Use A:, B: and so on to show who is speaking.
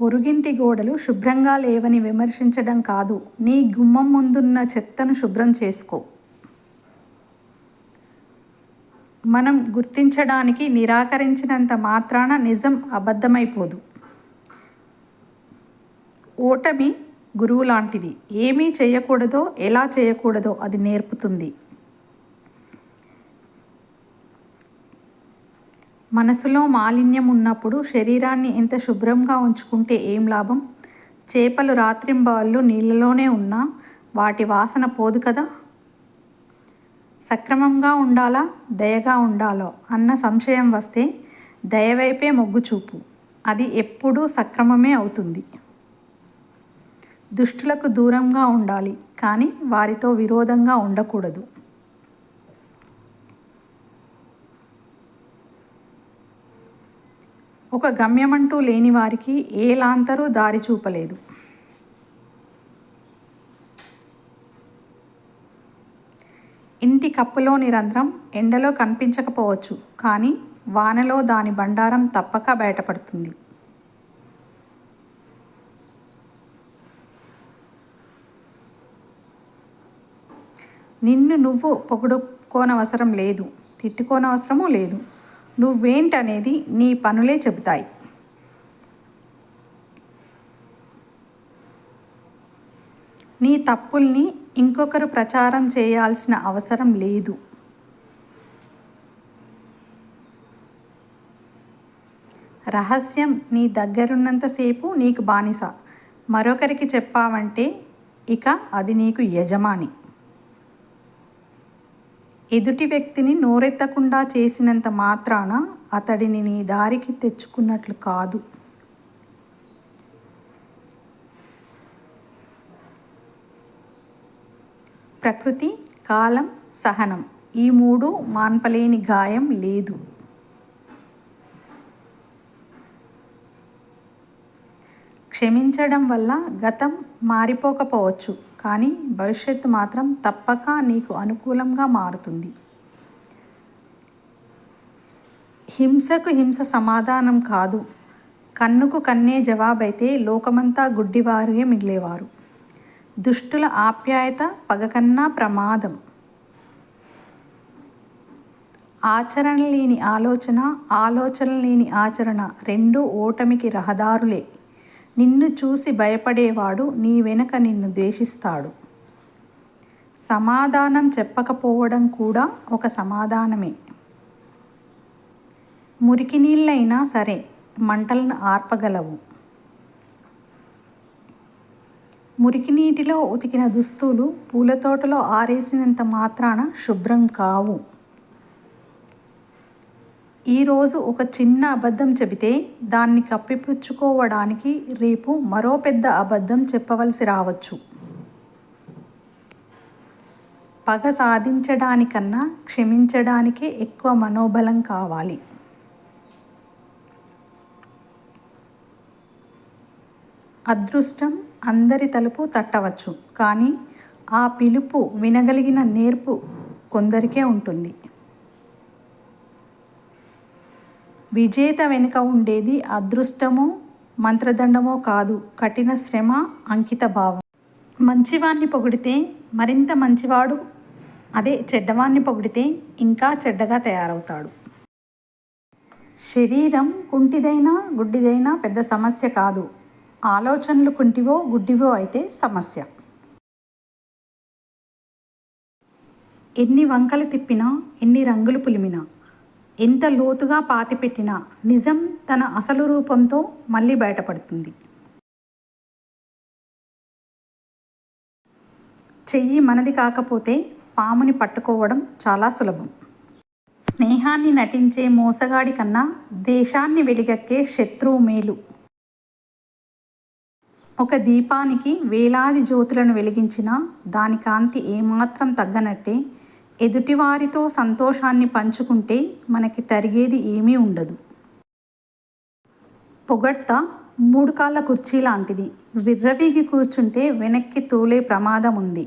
A: పొరుగింటి గోడలు శుభ్రంగా లేవని విమర్శించడం కాదు. నీ గుమ్మం ముందున్న చెత్తను శుభ్రం చేసుకో. మనం గుర్తించడానికి నిరాకరించినంత మాత్రాన నిజం అబద్ధమైపోదు. ఓటమి గురువు లాంటిది. ఏమీ చేయకూడదో ఎలా చేయకూడదో అది నేర్పుతుంది. మనసులో మాలిన్యం ఉన్నప్పుడు శరీరాన్ని ఎంత శుభ్రంగా ఉంచుకుంటే ఏం లాభం? చేపలు రాత్రింబాళ్ళు నీళ్ళలోనే ఉన్నా వాటి వాసన పోదు కదా? సక్రమంగా ఉండాలా? దయగా ఉండాలో? అన్న సంశయం వస్తే దయవైపే మొగ్గు చూపు. అది ఎప్పుడూ సక్రమమే అవుతుంది. దుష్టులకు దూరంగా ఉండాలి కానీ వారితో విరోధంగా ఉండకూడదు. ఒక గమ్యమంటూ లేని వారికి ఏ లాంతరూ దారి చూపలేదు. ఇంటి కప్పులోని రంధ్రం ఎండలో కనిపించకపోవచ్చు కానీ వానలో దాని బండారం తప్పక బయటపడుతుంది. నిన్ను నువ్వు పొగుడుకోనవసరం లేదు తిట్టుకోనవసరమూ లేదు. నువ్వేంటనేది నీ పనులే చెబుతాయి. నీ తప్పుల్ని ఇంకొకరు ప్రచారం చేయాల్సిన అవసరం లేదు. రహస్యం నీ దగ్గరున్నంతసేపు నీకు బానిస. మరొకరికి చెప్పావంటే ఇక అది నీకు యజమాని. ఎదుటి వ్యక్తిని నోరెత్తకుండా చేసినంత మాత్రాన అతడిని నీ దారికి తెచ్చుకున్నట్లు కాదు. ప్రకృతి కాలం సహనం ఈ మూడు మాన్పలేని గాయం లేదు. క్షమించడం వల్ల గతం మారిపోకపోవచ్చు. కానీ భవిష్యత్తు మాత్రం తప్పక నీకు అనుకూలంగా మారుతుంది. హింసకు హింస సమాధానం కాదు. కన్నుకు కన్నే జవాబైతే లోకమంతా గుడ్డివారే మిగిలేవారు. దుష్టుల ఆప్యాయత పగకన్నా ప్రమాదం. ఆచరణ లేని ఆలోచన ఆలోచన లేని ఆచరణ రెండు ఓటమికి రహదారులే. నిన్ను చూసి భయపడేవాడు నీ వెనుక నిన్ను ద్వేషిస్తాడు. సమాధానం చెప్పకపోవడం కూడా ఒక సమాధానమే. మురికి నీళ్ళైనా సరే మంటలను ఆర్పగలవు. మురికి నీటిలో ఉతికిన దుస్తులు పూల తోటలో ఆరేసినంత మాత్రాన శుభ్రం కావు. ఈరోజు ఒక చిన్న అబద్ధం చెబితే దాన్ని కప్పిపుచ్చుకోవడానికి రేపు మరో పెద్ద అబద్ధం చెప్పవలసి రావచ్చు. పగ సాధించడానికన్నా క్షమించడానికే ఎక్కువ మనోబలం కావాలి. అదృష్టం అందరి తలుపు తట్టవచ్చు కానీ ఆ పిలుపు వినగలిగిన నేర్పు కొందరికే ఉంటుంది. విజేత వెనుక ఉండేది అదృష్టమో మంత్రదండమో కాదు కఠిన శ్రమ అంకిత భావం. మంచివాణ్ణి పొగిడితే మరింత మంచివాడు అదే చెడ్డవాణ్ణి పొగిడితే ఇంకా చెడ్డగా తయారవుతాడు. శరీరం కుంటిదైనా గుడ్డిదైనా పెద్ద సమస్య కాదు. ఆలోచనలు కుంటివో గుడ్డివో అయితే సమస్య. ఎన్ని వంకలు తిప్పినా ఎన్ని రంగులు పులిమినా ఎంత లోతుగా పాతిపెట్టినా నిజం తన అసలు రూపంతో మళ్ళీ బయటపడుతుంది. చెయ్యి మనది కాకపోతే పాముని పట్టుకోవడం చాలా సులభం. స్నేహాన్ని నటించే మోసగాడి కన్నా దేశాన్ని వెలిగక్కే శత్రువు మేలు. ఒక దీపానికి వేలాది జ్యోతులను వెలిగించినా దాని కాంతి ఏమాత్రం తగ్గనట్టే ఎదుటివారితో సంతోషాన్ని పంచుకుంటే మనకి తరిగేది ఏమీ ఉండదు. పొగడ్త మూడు కాళ్ళ కుర్చీ లాంటిది విర్రవీగి కూర్చుంటే వెనక్కి తోలే ప్రమాదం ఉంది